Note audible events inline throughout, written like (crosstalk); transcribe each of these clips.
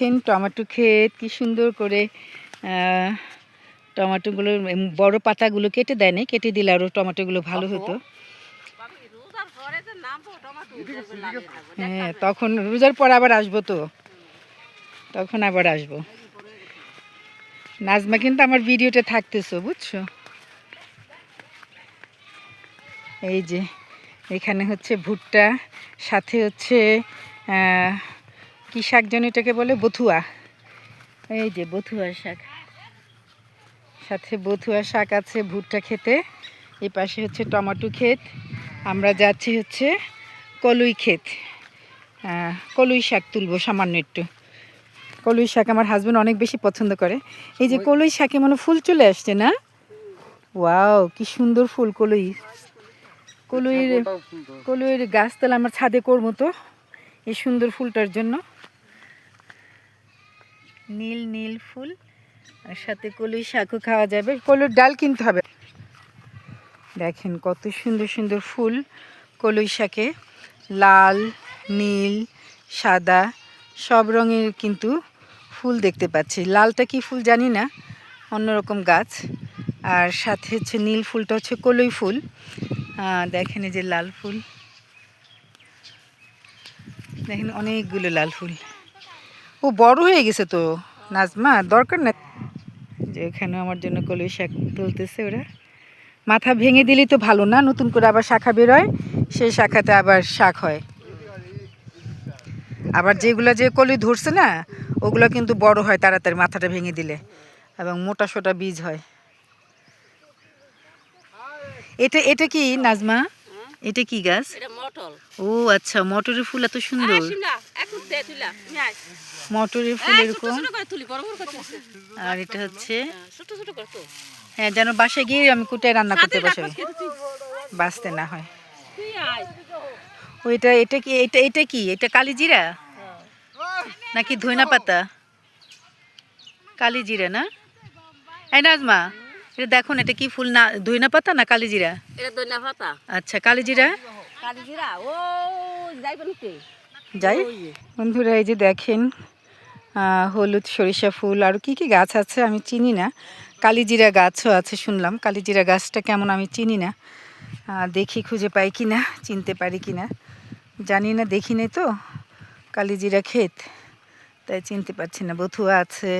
দেখেন টমেটো ক্ষেত কি সুন্দর করে টমেটোগুলো বড় পাতাগুলো কেটে দেয়নি কেটে দিলে আরও টমেটোগুলো ভালো হতো। হ্যাঁ তখন রোজার পর আবার আসব তো। তখন আবার আসব। নাজমা কিন্তু আমার ভিডিওতে থাকতেছো বুঝছ? এই যে এখানে হচ্ছে ভুট্টা সাথে হচ্ছে আহ, কি শাক যেন এটাকে বলে? বথুয়া। এই যে বথুয়া শাক। সাথে বথুয়া শাক আছে ভুট্টা খেতে। এই পাশে হচ্ছে টমেটো ক্ষেত। আমরা যাচ্ছি হচ্ছে কলুই ক্ষেত। কলুই শাক তুলবো সামান্য একটু। কলুই শাক আমার হাজব্যান্ড অনেক বেশি পছন্দ করে। এই যে কলুই শাকে মনে ফুল চলে আসছে না? ওয়াও কি সুন্দর ফুল কলুই। কলুইয়ের কলুইয়ের গাছ তাহলে আমার ছাদে করব তো এই সুন্দর ফুলটার জন্য। নীল নীল ফুল। আর সাথে কলুই শাকও খাওয়া যাবে। কলুর ডাল কিনতে হবে। দেখেন কত সুন্দর সুন্দর ফুল কলুই শাকে। লাল, নীল, সাদা, সব রঙের কিন্তু ফুল দেখতে পাচ্ছি। লালটা কি ফুল জানি না, অন্যরকম গাছ। আর সাথে হচ্ছে নীল ফুলটা হচ্ছে কলই ফুল। দেখেন এই যে লাল ফুল। দেখেন অনেকগুলো লাল ফুল। ও বড় হয়ে গেছে তো? নাজমা দরকার না যে এখানে আমার জন্য কলই শাক তুলতেছে ওরা। মাথা ভেঙে দিলেই তো ভালো না নতুন করে আবার শাখা বেরোয় সেই শাখাতে আবার শাক হয়। আবার যেগুলো যে কলি ধরছে না ওগুলো কিন্তু বড় হয় তাড়াতাড়ি মাথাটা ভেঙে দিলে এবং মোটা সোটা বীজ হয়। এটা এটা কি নাজমা? এটা কি গাছ? ও আচ্ছা মটরের ফুল এত সুন্দর। শিমলা এখন দে তুইলা নিয়ে আয়। মটরের ফুল এরকম ছোট করে তুলি বড় বড় করে তুলিস না। আর এটা হচ্ছে হ্যাঁ, হ্যাঁ যেন বাসায় গিয়ে আমি কুটায় রান্না করতে তুই বাঁচতে না হয়। তুই আয়। ও এটা কি এটা এটা কি? এটা কালিজিরা নাকি ধইনা পাতা? কালিজিরা না? এই নাজমা এটা দেখুন এটা কি ফুল না ধইনা পাতা না কালিজিরা এটা দইনা পাতা। আচ্ছা কালিজিরা কালি জিরা ও যাইবেন কে যাই বন্ধুরা এই যে দেখেন হলুদ সরিষা ফুল আর কি কি গাছ আছে আমি চিনি না। কালিজিরা গাছও আছে শুনলাম। কালিজিরা গাছটা কেমন আমি চিনি না। দেখি খুঁজে পাই কি না চিনতে পারি কি না জানি না দেখি নাই তো। কালিজিরা ক্ষেত তাই চিনতে পারছি না। বথুয়া আছে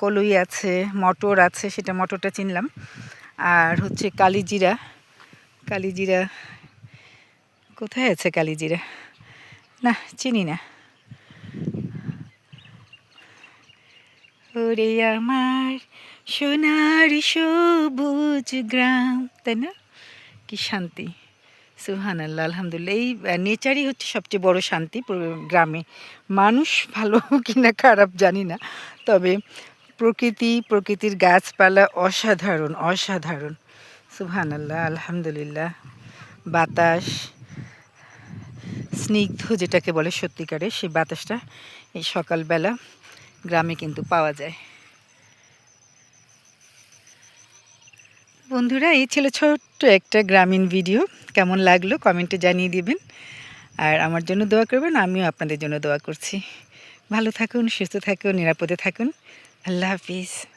কলই আছে মটর আছে সেটা মটরটা চিনলাম। আর হচ্ছে কালিজিরা। কালিজিরা কোথায় আছে কালিজিরা? না, চিনি না। ওরে আমার সোনার সবুজ গ্রাম, তাই না? কি শান্তি। সুহান আল্লাহ আলহামদুলিল্লাহ। এই নেচারই হচ্ছে সবচেয়ে বড় শান্তি গ্রামে। মানুষ ভালো (laughs) কিনা খারাপ জানি না, তবে প্রকৃতি, প্রকৃতির গাছপালা অসাধারণ অসাধারণ। সুহান আল্লাহ আলহামদুলিল্লাহ। বাতাস স্নিগ্ধ যেটাকে বলে সত্যিকারে সেই বাতাসটা এই সকালবেলা গ্রামে কিন্তু পাওয়া যায়। বন্ধুরা, এই ছিল ছোট্ট একটা গ্রামীণ ভিডিও। কেমন লাগল কমেন্টে জানিয়ে দিবেন। আর আমার জন্য দোয়া করবেন, আমিও আপনাদের জন্য দোয়া করছি। ভালো থাকুন, সুস্থ থাকুন, নিরাপদে থাকুন। আল্লাহ হাফিজ।